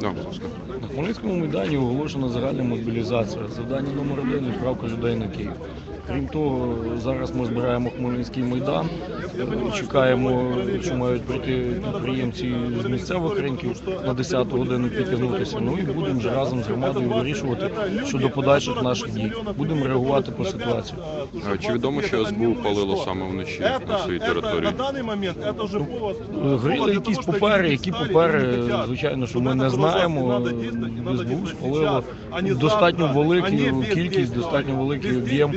На Хмельницькому майдані оголошена загальна мобілізація. Завдання номер один відправка людей на Київ. Крім того, зараз ми збираємо Хмельницький майдан. Е, Чекаємо, що мають прийти підприємці з місцевих ринків на 10 годину підтягнутися. Ну і будемо вже разом з громадою вирішувати щодо подальших наших дій. Будемо реагувати по ситуації. А Чи відомо, що СБУ палило саме вночі на своїй території? на даний момент це вже повод. Е, Горіли якісь папери, які папери, звичайно, що ми не знаємо. СБУ спалило достатньо велику кількість, достатньо великий об'єм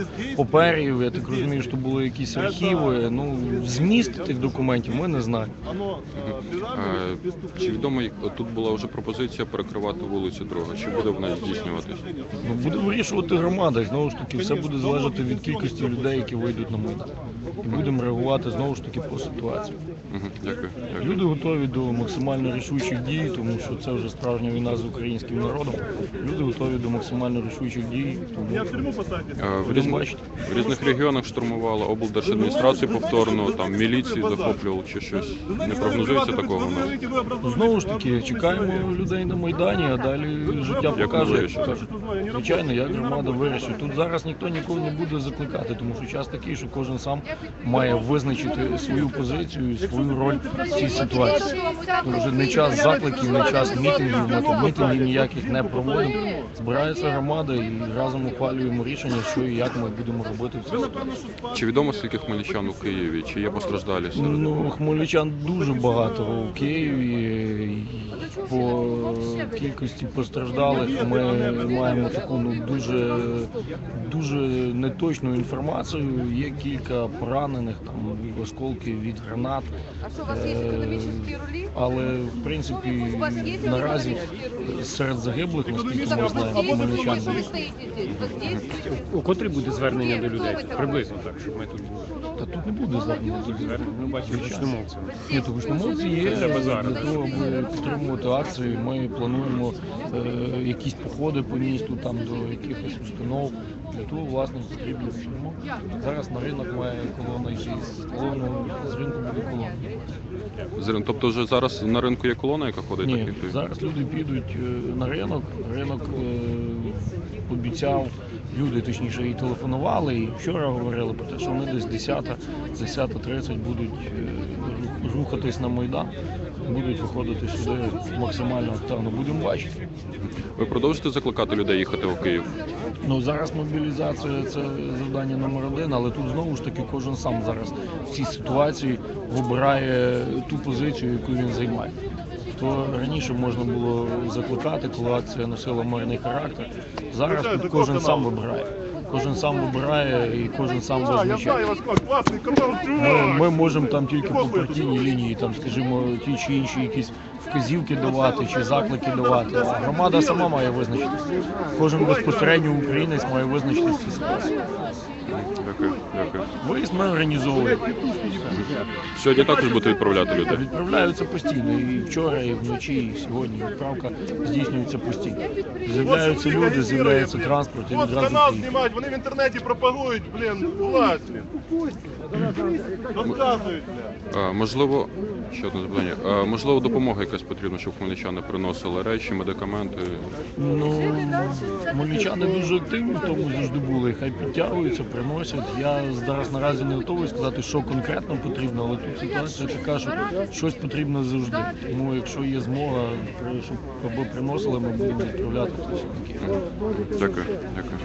паперів. Я так розумію, що були якісь архіви. Ну, зміст тих документів ми не знаємо. Чи відомо, тут була вже пропозиція перекривати вулицю Дрога? Чи буде вона здійснюватись? Ну, буде вирішувати громада. І знову ж таки, все буде залежати від кількості людей, які вийдуть на майдан. І будемо реагувати знову ж таки по ситуації. Дякую. Дякую. Люди готові до максимально рішучих дій, тому що це вже справжня війна з українським народом. Люди готові до максимально рішучих дій. Я в Тому тюрму посадять. В, будемо бачити. В різних регіонах штурмували облдержадміністрацію повторно, там міліції захоплювали чи щось. Не прогнозується такого в? Знову ж таки, чекаємо людей на майдані, а далі життя Як покаже, як. Звичайно, як громада вирішить. Тут зараз ніхто нікого не буде закликати, тому що час такий, що кожен сам має визначити свою позицію і свою роль в цій ситуації. Тут вже не час закликів, не час мітингів, ми тут мітингів ніяких не проводимо. Збирається громада і разом ухвалюємо рішення, що і як ми будемо робити в цій ситуації. Чи відомо скільки хмельничан у Києві? Чи є постраждалі серед них? Ну, хмельничан дуже багато у Києві. І По кількості постраждалих ми маємо таку ну дуже дуже неточну інформацію. Є кілька поранених, там осколки від гранат. А что, у вас есть Е, экономические рули? Але в принципі У вас есть наразі экономические рули? серед загиблих, наскільки Так, ми а знаємо, вот здесь, хмельничан. что вы стоите здесь? Вот здесь? У котрі буде звернення Ні, до людей? Приблизно так, щоб ми тут були. Та тут не буде звернення. до людей. Ми бачимо гучномовця. Ні, то гучномовці є Треба зараз. для того, аби підтримувати акцію. Ми плануємо е, якісь походи по місту, там до якихось установ. Власне, потрібні гучномовці. Зараз на ринок має колона йти з колону, з ринку буде колона. Тобто вже зараз на ринку є колона, яка ходить Ні, таких? зараз люди підуть е, на ринок. Ринок е, обіцяв, люди точніше і телефонували, і вчора говорили про те, що вони десь 10, 10.30 будуть е, ру- рухатись на Майдан, будуть виходити сюди максимально активно. Будемо бачити. Ви продовжите закликати людей їхати у Київ? Ну зараз мобілізація це завдання номер один, але тут знову ж таки кожен сам зараз в цій ситуації вибирає ту позицію, яку він займає. То раніше можна було закликати, коли акція носила мирний характер. Зараз тут кожен сам вибирає. Кожен сам вибирає і кожен сам визначає. Ми, ми можемо там тільки по партійній лінії, там, скажімо, ті чи інші якісь вказівки давати чи заклики давати. А громада сама має визначитися. Кожен безпосередньо українець має визначитися. Дякую, дякую. Виїзд ми організовуємо. Сьогодні також будете відправляти людей. Відправляються постійно. І вчора, і вночі, і сьогодні. Відправка здійснюється постійно. З'являються люди, з'являється транспорт і відразу канал знімають, вони в інтернеті пропагують, блін, власть, блін. Розказують, блін. Можливо, ще одне запитання. Можливо, допомога якась потрібна, щоб хмельничани приносили речі, медикаменти. Ну, хмельничани дуже активні в тому завжди були. Хай підтягуються, приносять. Я зараз наразі не готовий сказати, що конкретно потрібно, але тут ситуація така, що щось потрібно завжди. Тому якщо є змога, при- щоб аби приносили, ми будемо відправляти. Дякую, дякую.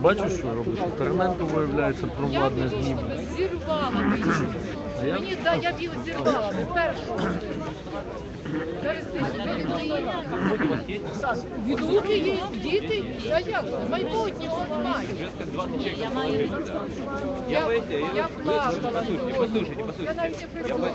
Бачиш, що робить? Терненко виявляється провладне знімок. Зірвала. А я Мені да, я б її зірвала. Першого. Відлуки є, діти, а як? Майбутнього немає. Я маю. Я, я плакала. Я навіть не прибула.